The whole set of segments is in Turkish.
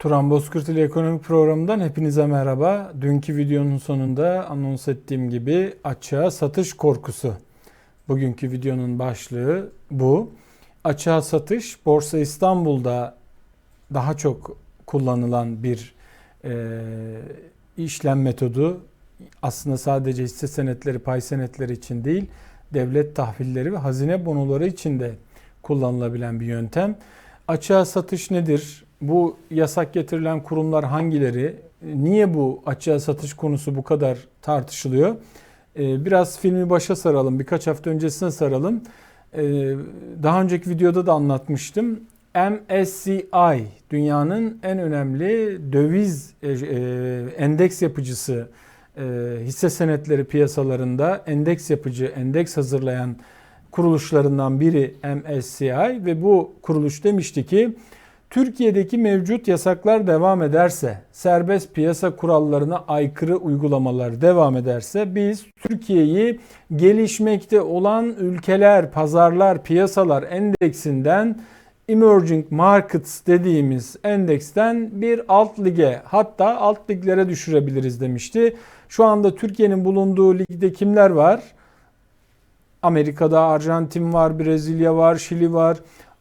Turan Bozkurt ile Ekonomik Programı'ndan hepinize merhaba. Dünkü videonun sonunda anons ettiğim gibi açığa satış korkusu. Bugünkü videonun başlığı bu. Açığa satış Borsa İstanbul'da daha çok kullanılan bir e, işlem metodu. Aslında sadece hisse senetleri, pay senetleri için değil, devlet tahvilleri ve hazine bonoları için de kullanılabilen bir yöntem. Açığa satış nedir? Bu yasak getirilen kurumlar hangileri? Niye bu açığa satış konusu bu kadar tartışılıyor? Ee, biraz filmi başa saralım, birkaç hafta öncesine saralım. Ee, daha önceki videoda da anlatmıştım. MSCI dünyanın en önemli döviz e, e, endeks yapıcısı e, hisse senetleri piyasalarında endeks yapıcı, endeks hazırlayan kuruluşlarından biri MSCI ve bu kuruluş demişti ki Türkiye'deki mevcut yasaklar devam ederse, serbest piyasa kurallarına aykırı uygulamalar devam ederse biz Türkiye'yi gelişmekte olan ülkeler, pazarlar, piyasalar endeksinden Emerging Markets dediğimiz endeksten bir alt lige hatta alt liglere düşürebiliriz demişti. Şu anda Türkiye'nin bulunduğu ligde kimler var? Amerika'da Arjantin var, Brezilya var, Şili var.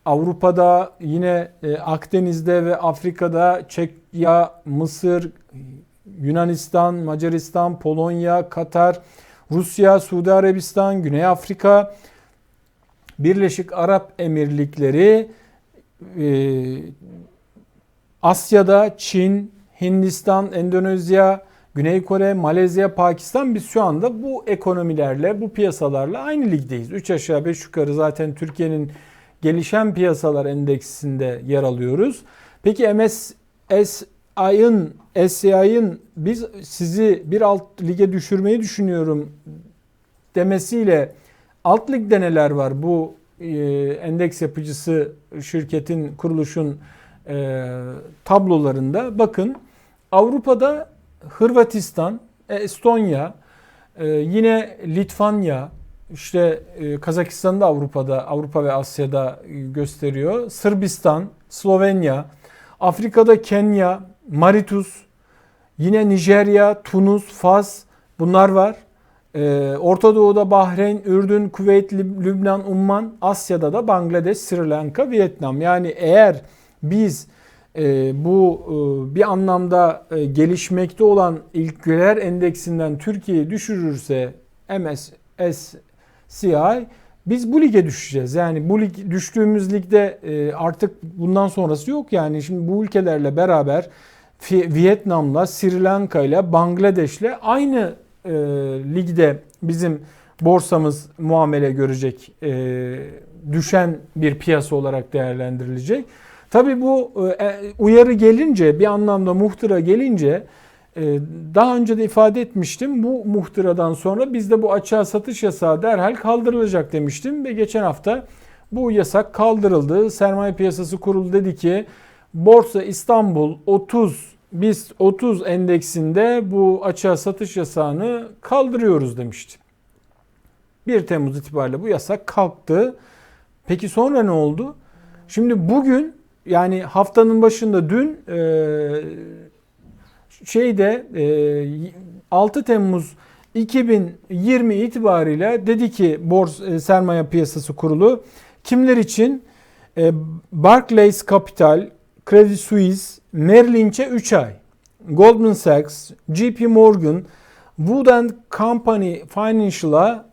Avrupa'da yine e, Akdeniz'de ve Afrika'da Çekya, Mısır, Yunanistan, Macaristan, Polonya, Katar, Rusya, Suudi Arabistan, Güney Afrika, Birleşik Arap Emirlikleri, e, Asya'da Çin, Hindistan, Endonezya, Güney Kore, Malezya, Pakistan biz şu anda bu ekonomilerle, bu piyasalarla aynı ligdeyiz. 3 aşağı 5 yukarı zaten Türkiye'nin gelişen piyasalar endeksinde yer alıyoruz. Peki MSCI'ın SCI'ın biz sizi bir alt lige düşürmeyi düşünüyorum demesiyle alt ligde neler var bu e, endeks yapıcısı şirketin kuruluşun e, tablolarında bakın Avrupa'da Hırvatistan, Estonya, e, yine Litvanya, işte e, Kazakistan'da Avrupa'da, Avrupa ve Asya'da gösteriyor. Sırbistan, Slovenya, Afrika'da Kenya, Maritus, yine Nijerya, Tunus, Fas bunlar var. E, Orta Doğu'da Bahreyn, Ürdün, Kuveyt, Lübnan, Umman, Asya'da da Bangladeş, Sri Lanka, Vietnam. Yani eğer biz e, bu bir anlamda gelişmekte olan ülkeler endeksinden Türkiye'yi düşürürse MSS CI biz bu lige düşeceğiz. Yani bu lig düştüğümüz ligde e, artık bundan sonrası yok. Yani şimdi bu ülkelerle beraber Vietnam'la, Sri Lanka'yla, Bangladeş'le aynı e, ligde bizim borsamız muamele görecek, e, düşen bir piyasa olarak değerlendirilecek. Tabii bu e, uyarı gelince, bir anlamda muhtıra gelince daha önce de ifade etmiştim. Bu muhtıradan sonra bizde bu açığa satış yasağı derhal kaldırılacak demiştim ve geçen hafta bu yasak kaldırıldı. Sermaye piyasası kurulu dedi ki Borsa İstanbul 30 biz 30 endeksinde bu açığa satış yasağını kaldırıyoruz demişti. 1 Temmuz itibariyle bu yasak kalktı. Peki sonra ne oldu? Şimdi bugün yani haftanın başında dün e, şeyde 6 e, Temmuz 2020 itibariyle dedi ki Bors e, Sermaye Piyasası Kurulu kimler için e, Barclays Capital, Credit Suisse, Merrill Lynch'e 3 ay, Goldman Sachs, JP Morgan, Wood Company Financial'a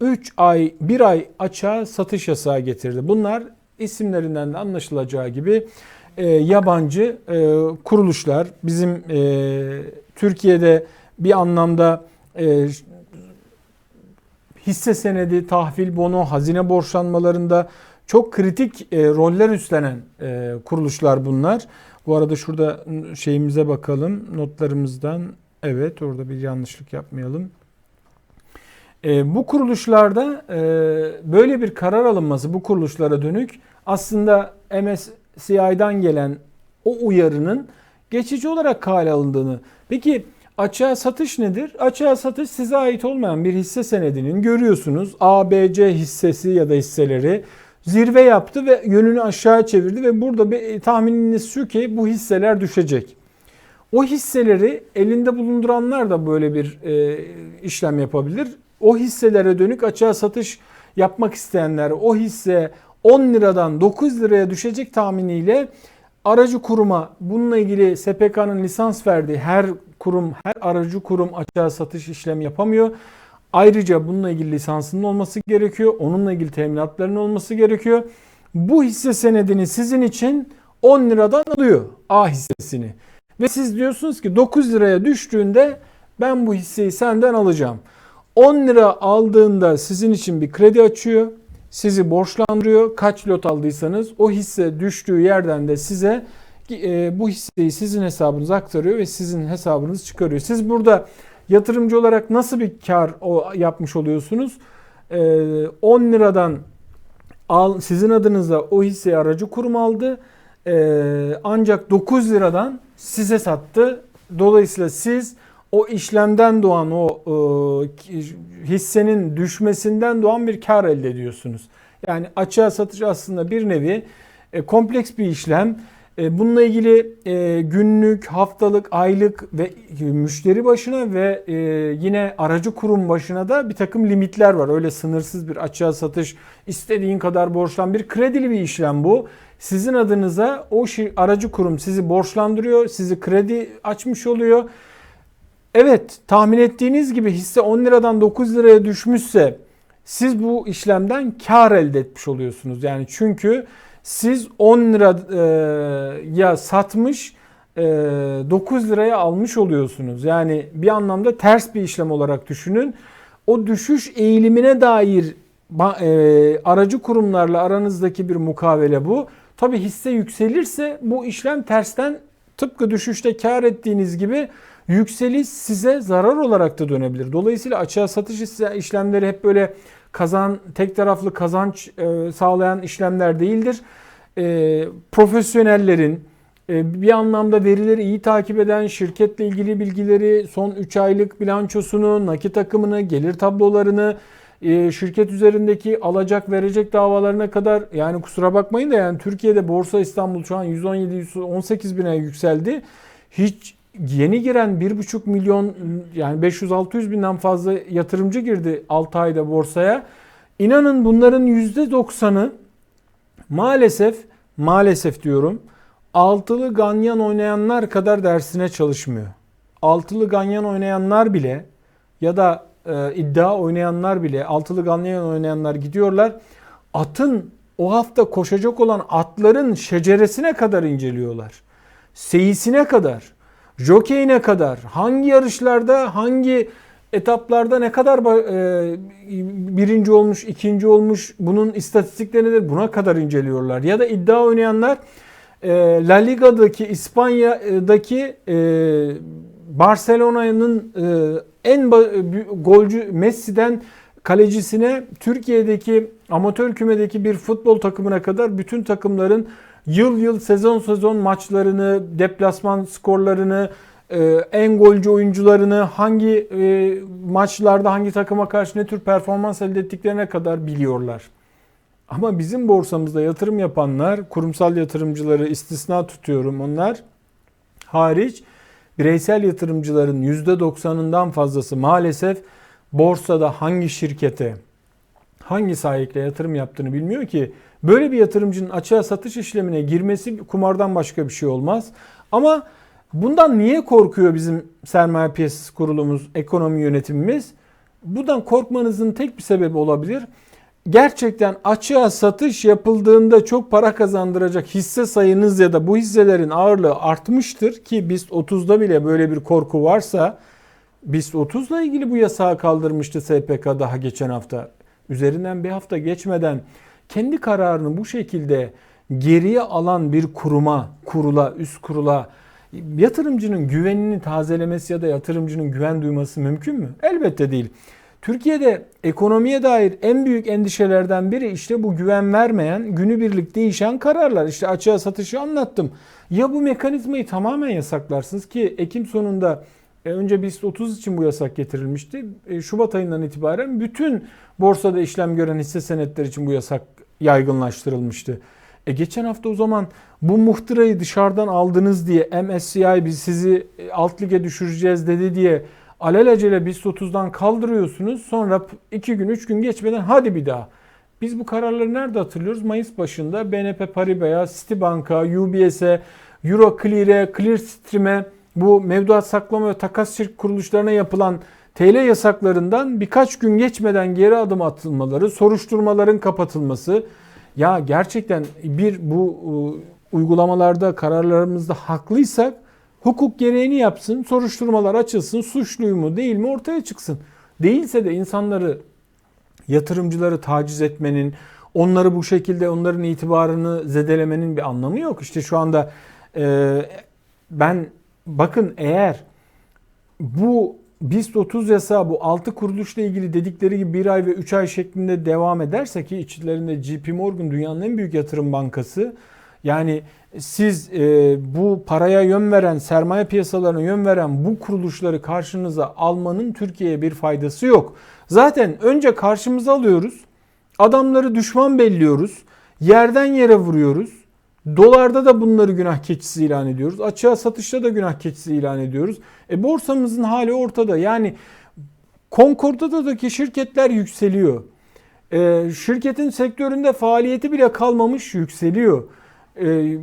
3 ay, 1 ay açığa satış yasağı getirdi. Bunlar isimlerinden de anlaşılacağı gibi e, yabancı e, kuruluşlar bizim e, Türkiye'de bir anlamda e, hisse senedi, tahvil bono, hazine borçlanmalarında çok kritik e, roller üstlenen e, kuruluşlar bunlar. Bu arada şurada şeyimize bakalım notlarımızdan. Evet orada bir yanlışlık yapmayalım. E, bu kuruluşlarda e, böyle bir karar alınması bu kuruluşlara dönük aslında MS CI'den gelen o uyarının geçici olarak kale alındığını. Peki açığa satış nedir? Açığa satış size ait olmayan bir hisse senedinin görüyorsunuz ABC hissesi ya da hisseleri zirve yaptı ve yönünü aşağı çevirdi ve burada bir tahmininiz şu ki bu hisseler düşecek. O hisseleri elinde bulunduranlar da böyle bir e, işlem yapabilir. O hisselere dönük açığa satış yapmak isteyenler o hisse 10 liradan 9 liraya düşecek tahminiyle aracı kuruma bununla ilgili SPK'nın lisans verdiği her kurum, her aracı kurum açığa satış işlemi yapamıyor. Ayrıca bununla ilgili lisansının olması gerekiyor. Onunla ilgili teminatların olması gerekiyor. Bu hisse senedini sizin için 10 liradan alıyor A hissesini. Ve siz diyorsunuz ki 9 liraya düştüğünde ben bu hisseyi senden alacağım. 10 lira aldığında sizin için bir kredi açıyor. Sizi borçlandırıyor. Kaç lot aldıysanız o hisse düştüğü yerden de size e, bu hisseyi sizin hesabınıza aktarıyor ve sizin hesabınız çıkarıyor. Siz burada yatırımcı olarak nasıl bir kar o yapmış oluyorsunuz? E, 10 liradan al, sizin adınıza o hisseyi aracı kurum aldı. E, ancak 9 liradan size sattı. Dolayısıyla siz o işlemden doğan o e, hissenin düşmesinden doğan bir kar elde ediyorsunuz. Yani açığa satış aslında bir nevi e, kompleks bir işlem. E, bununla ilgili e, günlük, haftalık, aylık ve müşteri başına ve e, yine aracı kurum başına da bir takım limitler var. Öyle sınırsız bir açığa satış, istediğin kadar borçlan bir kredili bir işlem bu. Sizin adınıza o aracı kurum sizi borçlandırıyor, sizi kredi açmış oluyor. Evet tahmin ettiğiniz gibi hisse 10 liradan 9 liraya düşmüşse siz bu işlemden kar elde etmiş oluyorsunuz. Yani çünkü siz 10 liraya satmış 9 liraya almış oluyorsunuz. Yani bir anlamda ters bir işlem olarak düşünün. O düşüş eğilimine dair aracı kurumlarla aranızdaki bir mukavele bu. Tabi hisse yükselirse bu işlem tersten tıpkı düşüşte kar ettiğiniz gibi yükseliş size zarar olarak da dönebilir. Dolayısıyla açığa satış işlemleri hep böyle kazan tek taraflı kazanç e, sağlayan işlemler değildir. E, profesyonellerin e, bir anlamda verileri iyi takip eden şirketle ilgili bilgileri, son 3 aylık bilançosunu, nakit akımını, gelir tablolarını, şirket üzerindeki alacak verecek davalarına kadar yani kusura bakmayın da yani Türkiye'de Borsa İstanbul şu an 117-118 bine yükseldi. Hiç yeni giren 1,5 milyon yani 500-600 binden fazla yatırımcı girdi 6 ayda borsaya. İnanın bunların %90'ı maalesef maalesef diyorum altılı ganyan oynayanlar kadar dersine çalışmıyor. Altılı ganyan oynayanlar bile ya da e, iddia oynayanlar bile altılı ganyan oynayanlar gidiyorlar. Atın o hafta koşacak olan atların şeceresine kadar inceliyorlar. Seyisine kadar jokeyine kadar? Hangi yarışlarda hangi etaplarda ne kadar e, birinci olmuş, ikinci olmuş? Bunun istatistikleri nedir? Buna kadar inceliyorlar. Ya da iddia oynayanlar e, La Liga'daki İspanya'daki e, Barcelona'nın en golcü Messi'den kalecisine Türkiye'deki amatör kümedeki bir futbol takımına kadar bütün takımların yıl yıl sezon sezon maçlarını, deplasman skorlarını, e, en golcü oyuncularını hangi e, maçlarda hangi takıma karşı ne tür performans elde ettiklerine kadar biliyorlar. Ama bizim borsamızda yatırım yapanlar, kurumsal yatırımcıları istisna tutuyorum onlar hariç bireysel yatırımcıların %90'ından fazlası maalesef borsada hangi şirkete, hangi sahiple yatırım yaptığını bilmiyor ki Böyle bir yatırımcının açığa satış işlemine girmesi kumardan başka bir şey olmaz. Ama bundan niye korkuyor bizim sermaye piyasası kurulumuz, ekonomi yönetimimiz? Bundan korkmanızın tek bir sebebi olabilir. Gerçekten açığa satış yapıldığında çok para kazandıracak hisse sayınız ya da bu hisselerin ağırlığı artmıştır ki BIST 30'da bile böyle bir korku varsa BIST 30 ile ilgili bu yasağı kaldırmıştı SPK daha geçen hafta. Üzerinden bir hafta geçmeden kendi kararını bu şekilde geriye alan bir kuruma, kurula, üst kurula yatırımcının güvenini tazelemesi ya da yatırımcının güven duyması mümkün mü? Elbette değil. Türkiye'de ekonomiye dair en büyük endişelerden biri işte bu güven vermeyen, günübirlik değişen kararlar. İşte açığa satışı anlattım. Ya bu mekanizmayı tamamen yasaklarsınız ki Ekim sonunda e, önce BIST 30 için bu yasak getirilmişti. E, Şubat ayından itibaren bütün borsada işlem gören hisse senetleri için bu yasak yaygınlaştırılmıştı. E geçen hafta o zaman bu muhtırayı dışarıdan aldınız diye MSCI biz sizi e, alt lige düşüreceğiz dedi diye alelacele BIST 30'dan kaldırıyorsunuz. Sonra 2 gün 3 gün geçmeden hadi bir daha. Biz bu kararları nerede hatırlıyoruz? Mayıs başında BNP Paribas'a, Citibank'a, UBS'e, Euroclear'e, Clearstream'e bu mevduat saklama ve takas şirk kuruluşlarına yapılan TL yasaklarından birkaç gün geçmeden geri adım atılmaları, soruşturmaların kapatılması. Ya gerçekten bir bu e, uygulamalarda kararlarımızda haklıysak hukuk gereğini yapsın, soruşturmalar açılsın, suçluyu mu değil mi ortaya çıksın. Değilse de insanları yatırımcıları taciz etmenin, onları bu şekilde onların itibarını zedelemenin bir anlamı yok. İşte şu anda e, ben bakın eğer bu BIST 30 yasağı bu 6 kuruluşla ilgili dedikleri gibi 1 ay ve 3 ay şeklinde devam ederse ki içlerinde JP Morgan dünyanın en büyük yatırım bankası yani siz e, bu paraya yön veren, sermaye piyasalarına yön veren bu kuruluşları karşınıza almanın Türkiye'ye bir faydası yok. Zaten önce karşımıza alıyoruz. Adamları düşman belliyoruz. Yerden yere vuruyoruz. Dolarda da bunları günah keçisi ilan ediyoruz. Açığa satışta da günah keçisi ilan ediyoruz. E borsamızın hali ortada. Yani Concorda'daki şirketler yükseliyor. E, şirketin sektöründe faaliyeti bile kalmamış yükseliyor. E,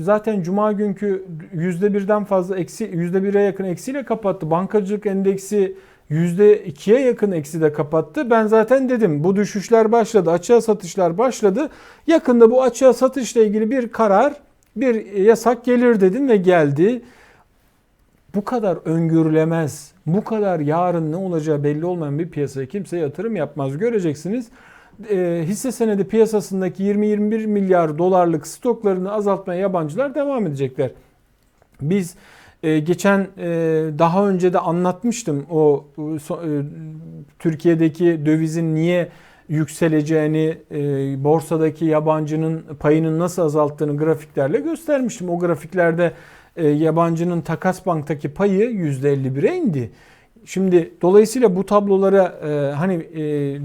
zaten cuma günkü %1'den fazla eksi %1'e yakın eksiyle kapattı. Bankacılık endeksi %2'ye yakın eksi de kapattı. Ben zaten dedim bu düşüşler başladı, açığa satışlar başladı. Yakında bu açığa satışla ilgili bir karar, bir yasak gelir dedim ve geldi. Bu kadar öngörülemez, bu kadar yarın ne olacağı belli olmayan bir piyasaya kimse yatırım yapmaz. Göreceksiniz e, hisse senedi piyasasındaki 20-21 milyar dolarlık stoklarını azaltmaya yabancılar devam edecekler. Biz ee, geçen e, daha önce de anlatmıştım o e, Türkiye'deki dövizin niye yükseleceğini, e, borsadaki yabancının payının nasıl azalttığını grafiklerle göstermiştim. O grafiklerde yabancının takas banktaki payı %51'e indi. Şimdi dolayısıyla bu tablolara hani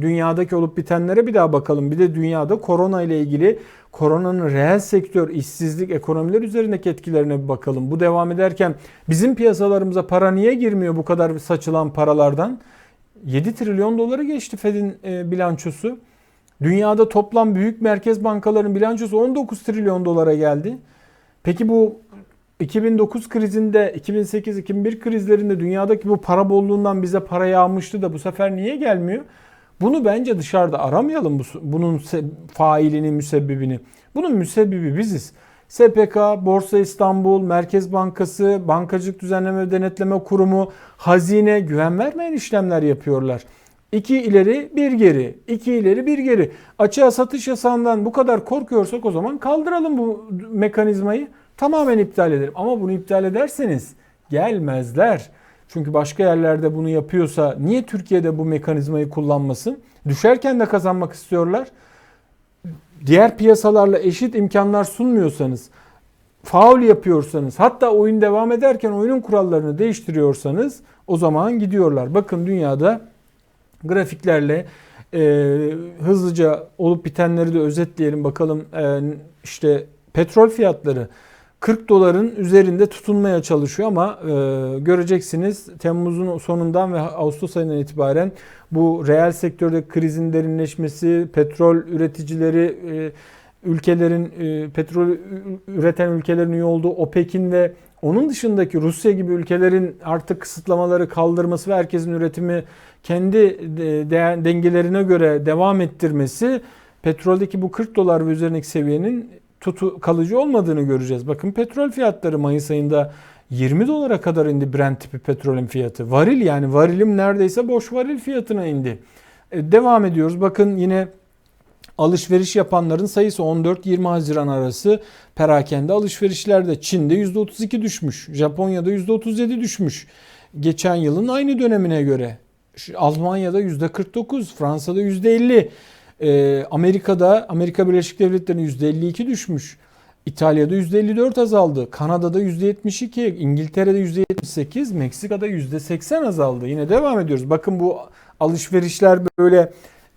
dünyadaki olup bitenlere bir daha bakalım. Bir de dünyada korona ile ilgili koronanın reel sektör, işsizlik, ekonomiler üzerindeki etkilerine bir bakalım. Bu devam ederken bizim piyasalarımıza para niye girmiyor bu kadar saçılan paralardan? 7 trilyon doları geçti Fed'in e, bilançosu. Dünyada toplam büyük merkez bankaların bilançosu 19 trilyon dolara geldi. Peki bu 2009 krizinde, 2008-2001 krizlerinde dünyadaki bu para bolluğundan bize para yağmıştı da bu sefer niye gelmiyor? Bunu bence dışarıda aramayalım bunun failini, müsebbibini. Bunun müsebbibi biziz. SPK, Borsa İstanbul, Merkez Bankası, Bankacılık Düzenleme ve Denetleme Kurumu, hazine güven vermeyen işlemler yapıyorlar. İki ileri bir geri, iki ileri bir geri. Açığa satış yasağından bu kadar korkuyorsak o zaman kaldıralım bu mekanizmayı. Tamamen iptal edelim. Ama bunu iptal ederseniz gelmezler. Çünkü başka yerlerde bunu yapıyorsa niye Türkiye'de bu mekanizmayı kullanmasın? Düşerken de kazanmak istiyorlar. Diğer piyasalarla eşit imkanlar sunmuyorsanız, faul yapıyorsanız, hatta oyun devam ederken oyunun kurallarını değiştiriyorsanız o zaman gidiyorlar. Bakın dünyada grafiklerle e, hızlıca olup bitenleri de özetleyelim bakalım. E, işte petrol fiyatları 40 doların üzerinde tutunmaya çalışıyor ama e, göreceksiniz Temmuz'un sonundan ve Ağustos ayından itibaren bu reel sektörde krizin derinleşmesi, petrol üreticileri e, ülkelerin e, petrol üreten ülkelerin üye olduğu OPEC'in ve onun dışındaki Rusya gibi ülkelerin artık kısıtlamaları kaldırması ve herkesin üretimi kendi de, dengelerine göre devam ettirmesi petroldeki bu 40 dolar ve üzerindeki seviyenin tutu kalıcı olmadığını göreceğiz. Bakın petrol fiyatları Mayıs ayında 20 dolara kadar indi Brent tipi petrolün fiyatı. Varil yani varilim neredeyse boş varil fiyatına indi. E, devam ediyoruz. Bakın yine alışveriş yapanların sayısı 14-20 Haziran arası perakende alışverişlerde Çin'de %32 düşmüş. Japonya'da %37 düşmüş. Geçen yılın aynı dönemine göre. Almanya'da %49, Fransa'da %50. E, Amerika'da Amerika Birleşik Devletleri'nin %52 düşmüş. İtalya'da %54 azaldı. Kanada'da %72, İngiltere'de %78, Meksika'da %80 azaldı. Yine devam ediyoruz. Bakın bu alışverişler böyle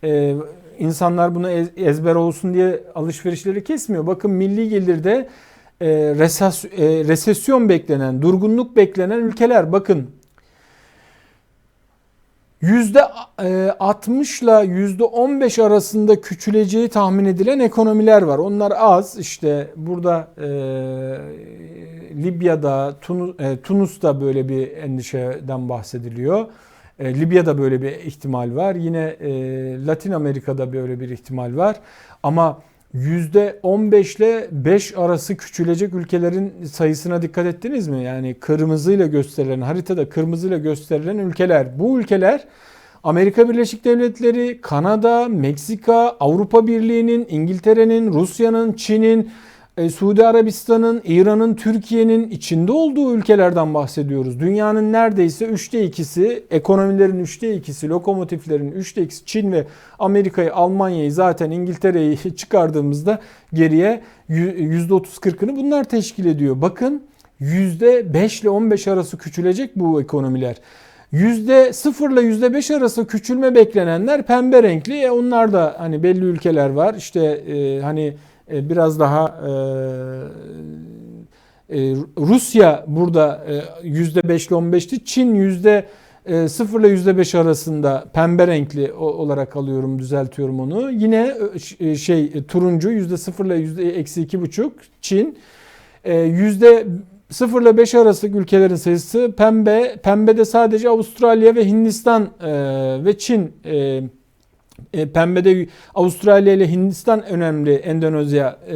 e, insanlar bunu ezber olsun diye alışverişleri kesmiyor. Bakın milli gelirde e, resas, e, resesyon beklenen, durgunluk beklenen ülkeler bakın %60 ile %15 arasında küçüleceği tahmin edilen ekonomiler var. Onlar az. İşte burada e, Libya'da, Tunus, e, Tunus'ta böyle bir endişeden bahsediliyor. E, Libya'da böyle bir ihtimal var. Yine e, Latin Amerika'da böyle bir ihtimal var. Ama %15 ile 5 arası küçülecek ülkelerin sayısına dikkat ettiniz mi? Yani kırmızıyla gösterilen haritada kırmızıyla gösterilen ülkeler. Bu ülkeler Amerika Birleşik Devletleri, Kanada, Meksika, Avrupa Birliği'nin, İngiltere'nin, Rusya'nın, Çin'in, e, Suudi Arabistan'ın, İran'ın, Türkiye'nin içinde olduğu ülkelerden bahsediyoruz. Dünyanın neredeyse üçte ikisi, ekonomilerin üçte ikisi, lokomotiflerin üçte ikisi Çin ve Amerika'yı, Almanya'yı zaten İngiltere'yi çıkardığımızda geriye %30-40'ını bunlar teşkil ediyor. Bakın %5 ile 15 arası küçülecek bu ekonomiler. %0 ile %5 arası küçülme beklenenler pembe renkli. E onlar da hani belli ülkeler var. İşte e, hani biraz daha e, e, Rusya burada %5 ile 15'ti. Çin yüzde 0 ile %5 arasında pembe renkli olarak alıyorum, düzeltiyorum onu. Yine şey turuncu %0 ile eksi %2,5 Çin. Yüzde 0 ile 5 arası ülkelerin sayısı pembe. Pembede sadece Avustralya ve Hindistan ve Çin e, pembede Avustralya ile Hindistan önemli, Endonezya e,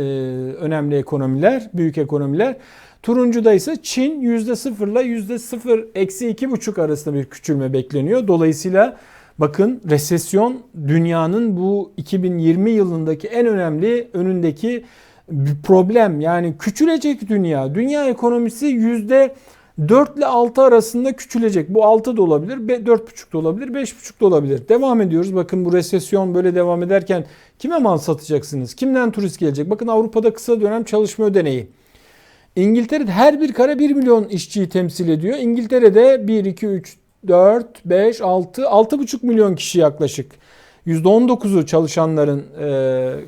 önemli ekonomiler, büyük ekonomiler. Turuncuda ise Çin %0 ile %0 eksi 2,5 arasında bir küçülme bekleniyor. Dolayısıyla bakın resesyon dünyanın bu 2020 yılındaki en önemli önündeki bir problem. Yani küçülecek dünya. Dünya ekonomisi yüzde 4 ile 6 arasında küçülecek. Bu 6 da olabilir, 4,5 da olabilir, 5,5 da olabilir. Devam ediyoruz. Bakın bu resesyon böyle devam ederken kime mal satacaksınız? Kimden turist gelecek? Bakın Avrupa'da kısa dönem çalışma ödeneği. İngiltere'de her bir kare 1 milyon işçiyi temsil ediyor. İngiltere'de 1, 2, 3, 4, 5, 6, 6,5 milyon kişi yaklaşık. %19'u çalışanların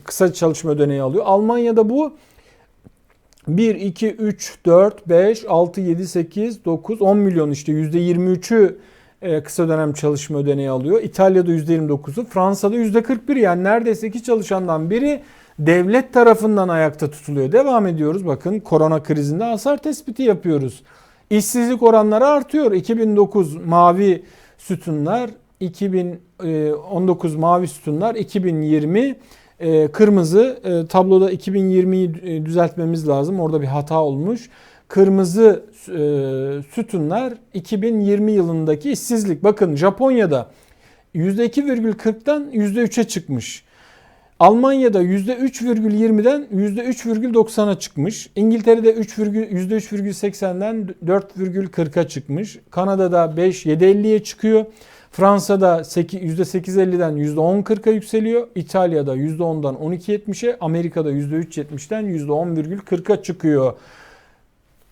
kısa çalışma ödeneği alıyor. Almanya'da bu 1, 2, 3, 4, 5, 6, 7, 8, 9, 10 milyon işte %23'ü e, kısa dönem çalışma ödeneği alıyor. İtalya'da %29'u, Fransa'da %41 yani neredeyse iki çalışandan biri devlet tarafından ayakta tutuluyor. Devam ediyoruz. Bakın korona krizinde hasar tespiti yapıyoruz. İşsizlik oranları artıyor. 2009 mavi sütunlar, 2019 e, mavi sütunlar, 2020 e, kırmızı e, tabloda 2020'yi e, düzeltmemiz lazım. Orada bir hata olmuş. Kırmızı e, sütunlar 2020 yılındaki işsizlik. Bakın Japonya'da %2,40'dan %3'e çıkmış. Almanya'da %3,20'den %3,90'a çıkmış. İngiltere'de %3,80'den %4,40'a çıkmış. Kanada'da 5 7,50'ye çıkıyor. Fransa'da %8.50'den %10.40'a yükseliyor. İtalya'da %10'dan 12.70'e, Amerika'da %3.70'den %10,40'a çıkıyor.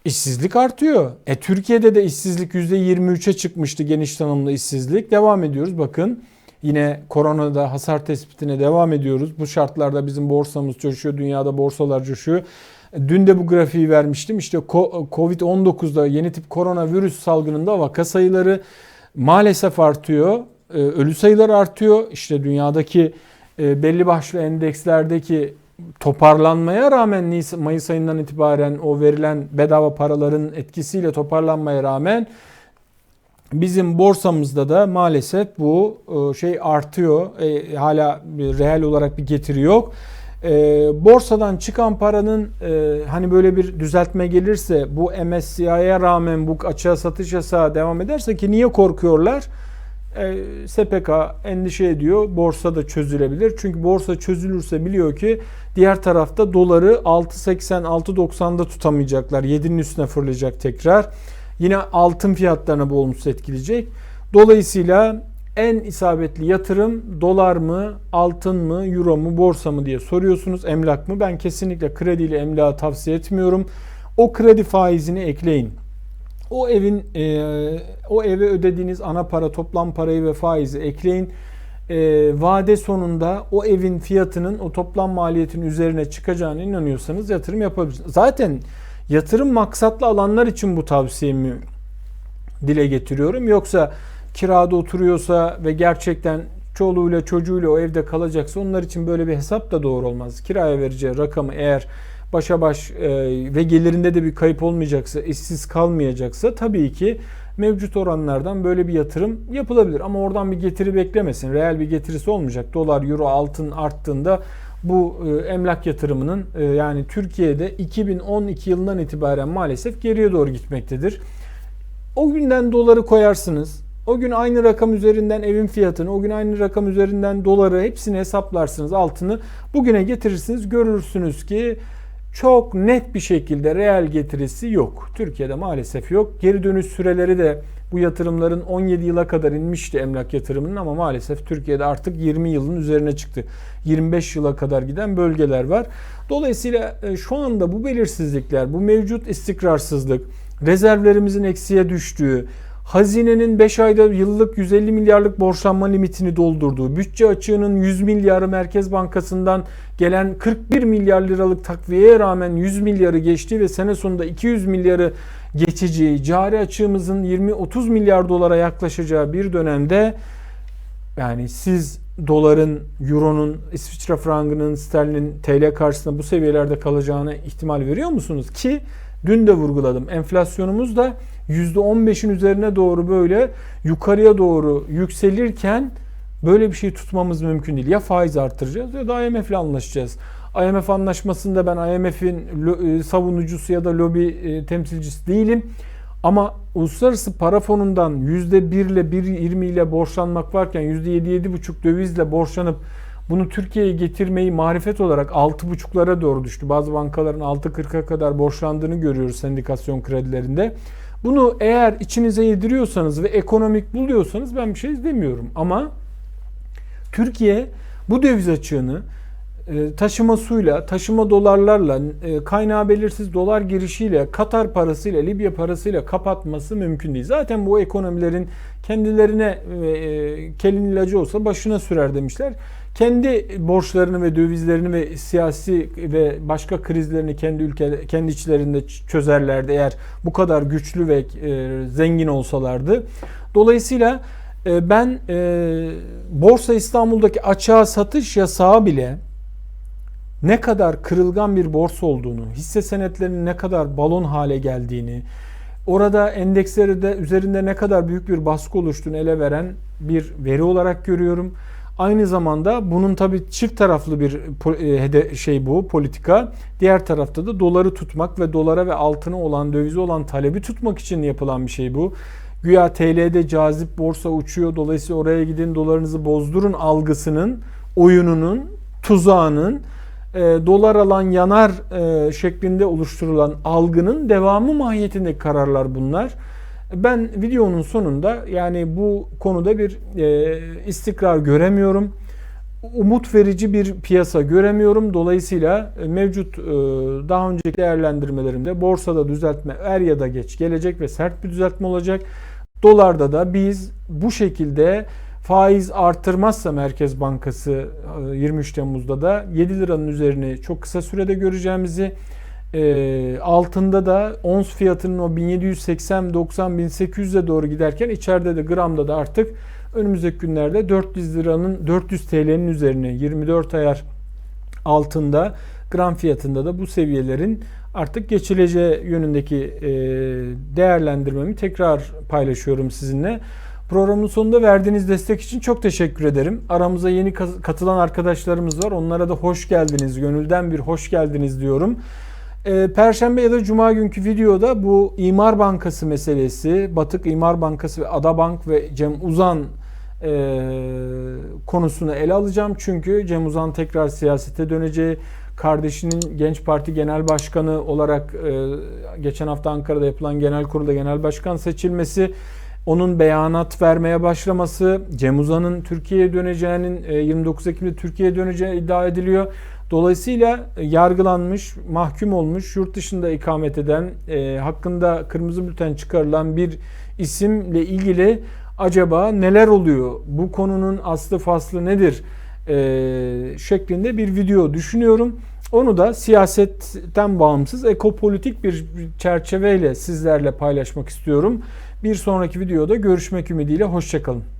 İşsizlik artıyor. E Türkiye'de de işsizlik %23'e çıkmıştı geniş tanımlı işsizlik. Devam ediyoruz bakın. Yine koronada hasar tespitine devam ediyoruz. Bu şartlarda bizim borsamız coşuyor, dünyada borsalar coşuyor. Dün de bu grafiği vermiştim. İşte Covid-19'da yeni tip koronavirüs salgınında vaka sayıları maalesef artıyor. Ee, ölü sayılar artıyor. İşte dünyadaki e, belli başlı endekslerdeki toparlanmaya rağmen Mayıs ayından itibaren o verilen bedava paraların etkisiyle toparlanmaya rağmen bizim borsamızda da maalesef bu e, şey artıyor. E, hala reel olarak bir getiri yok. Borsadan çıkan paranın hani böyle bir düzeltme gelirse bu MSCI'ye rağmen bu açığa satış yasağı devam ederse ki niye korkuyorlar? E, SPK endişe ediyor. Borsa da çözülebilir. Çünkü borsa çözülürse biliyor ki diğer tarafta doları 6.80-6.90'da tutamayacaklar. 7'nin üstüne fırlayacak tekrar. Yine altın fiyatlarına bu olumsuz etkileyecek. Dolayısıyla en isabetli yatırım dolar mı, altın mı, euro mu, borsa mı diye soruyorsunuz. Emlak mı? Ben kesinlikle krediyle emlakı tavsiye etmiyorum. O kredi faizini ekleyin. O evin e, o eve ödediğiniz ana para, toplam parayı ve faizi ekleyin. e, vade sonunda o evin fiyatının o toplam maliyetinin üzerine çıkacağına inanıyorsanız yatırım yapabilirsiniz. Zaten yatırım maksatlı alanlar için bu tavsiyemi dile getiriyorum. Yoksa kirada oturuyorsa ve gerçekten çoluğuyla çocuğuyla o evde kalacaksa onlar için böyle bir hesap da doğru olmaz. Kiraya vereceği rakamı eğer başa baş e, ve gelirinde de bir kayıp olmayacaksa, işsiz kalmayacaksa tabii ki mevcut oranlardan böyle bir yatırım yapılabilir. Ama oradan bir getiri beklemesin. Reel bir getirisi olmayacak. Dolar, euro, altın arttığında bu e, emlak yatırımının e, yani Türkiye'de 2012 yılından itibaren maalesef geriye doğru gitmektedir. O günden doları koyarsınız. O gün aynı rakam üzerinden evin fiyatını, o gün aynı rakam üzerinden doları hepsini hesaplarsınız altını. Bugüne getirirsiniz görürsünüz ki çok net bir şekilde reel getirisi yok. Türkiye'de maalesef yok. Geri dönüş süreleri de bu yatırımların 17 yıla kadar inmişti emlak yatırımının ama maalesef Türkiye'de artık 20 yılın üzerine çıktı. 25 yıla kadar giden bölgeler var. Dolayısıyla e, şu anda bu belirsizlikler, bu mevcut istikrarsızlık, rezervlerimizin eksiye düştüğü, Hazinenin 5 ayda yıllık 150 milyarlık borçlanma limitini doldurduğu, bütçe açığının 100 milyarı Merkez Bankası'ndan gelen 41 milyar liralık takviyeye rağmen 100 milyarı geçti ve sene sonunda 200 milyarı geçeceği, cari açığımızın 20-30 milyar dolara yaklaşacağı bir dönemde yani siz doların, euronun, İsviçre frangının, sterlinin TL karşısında bu seviyelerde kalacağına ihtimal veriyor musunuz? Ki dün de vurguladım. Enflasyonumuz da %15'in üzerine doğru böyle yukarıya doğru yükselirken böyle bir şey tutmamız mümkün değil. Ya faiz artıracağız ya da IMF ile anlaşacağız. IMF anlaşmasında ben IMF'in e, savunucusu ya da lobi e, temsilcisi değilim. Ama uluslararası para fonundan %1 ile 1.20 ile borçlanmak varken %7-7,5 dövizle borçlanıp bunu Türkiye'ye getirmeyi marifet olarak 6,5'lara doğru düştü. Bazı bankaların 6.40'a kadar borçlandığını görüyoruz sendikasyon kredilerinde. Bunu eğer içinize yediriyorsanız ve ekonomik buluyorsanız ben bir şey demiyorum. Ama Türkiye bu döviz açığını e, taşıma suyla, taşıma dolarlarla, e, kaynağı belirsiz dolar girişiyle, Katar parasıyla, Libya parasıyla kapatması mümkün değil. Zaten bu ekonomilerin kendilerine e, kelin ilacı olsa başına sürer demişler kendi borçlarını ve dövizlerini ve siyasi ve başka krizlerini kendi ülke kendi içlerinde çözerlerdi eğer bu kadar güçlü ve e, zengin olsalardı. Dolayısıyla e, ben e, Borsa İstanbul'daki açığa satış yasağı bile ne kadar kırılgan bir borsa olduğunu, hisse senetlerinin ne kadar balon hale geldiğini, orada endeksleri de üzerinde ne kadar büyük bir baskı oluştuğunu ele veren bir veri olarak görüyorum. Aynı zamanda bunun tabi çift taraflı bir e, şey bu politika. Diğer tarafta da doları tutmak ve dolara ve altına olan dövize olan talebi tutmak için yapılan bir şey bu. Güya TL'de cazip borsa uçuyor dolayısıyla oraya gidin dolarınızı bozdurun algısının, oyununun, tuzağının e, dolar alan yanar e, şeklinde oluşturulan algının devamı mahiyetindeki kararlar bunlar. Ben videonun sonunda yani bu konuda bir e, istikrar göremiyorum. Umut verici bir piyasa göremiyorum. Dolayısıyla e, mevcut e, daha önceki değerlendirmelerimde borsada düzeltme er ya da geç gelecek ve sert bir düzeltme olacak. Dolarda da biz bu şekilde faiz artırmazsa Merkez Bankası 23 e, Temmuz'da da 7 liranın üzerini çok kısa sürede göreceğimizi e, altında da ons fiyatının o 1780 90 1800'e doğru giderken içeride de gramda da artık önümüzdeki günlerde 400 liranın 400 TL'nin üzerine 24 ayar altında gram fiyatında da bu seviyelerin artık geçileceği yönündeki e, değerlendirmemi tekrar paylaşıyorum sizinle. Programın sonunda verdiğiniz destek için çok teşekkür ederim. Aramıza yeni katılan arkadaşlarımız var. Onlara da hoş geldiniz. Gönülden bir hoş geldiniz diyorum. Ee, Perşembe ya da Cuma günkü videoda bu İmar Bankası meselesi, Batık İmar Bankası ve Adabank ve Cem Uzan e, konusunu ele alacağım. Çünkü Cem Uzan tekrar siyasete döneceği, kardeşinin Genç Parti Genel Başkanı olarak e, geçen hafta Ankara'da yapılan genel kurulda genel başkan seçilmesi, onun beyanat vermeye başlaması, Cem Uzan'ın Türkiye'ye döneceğinin 29 e, Ekim'de Türkiye'ye döneceği iddia ediliyor. Dolayısıyla e, yargılanmış, mahkum olmuş, yurt dışında ikamet eden, e, hakkında kırmızı bülten çıkarılan bir isimle ilgili acaba neler oluyor? Bu konunun aslı faslı nedir? Ee, şeklinde bir video düşünüyorum. Onu da siyasetten bağımsız ekopolitik bir çerçeveyle sizlerle paylaşmak istiyorum. Bir sonraki videoda görüşmek ümidiyle hoşçakalın.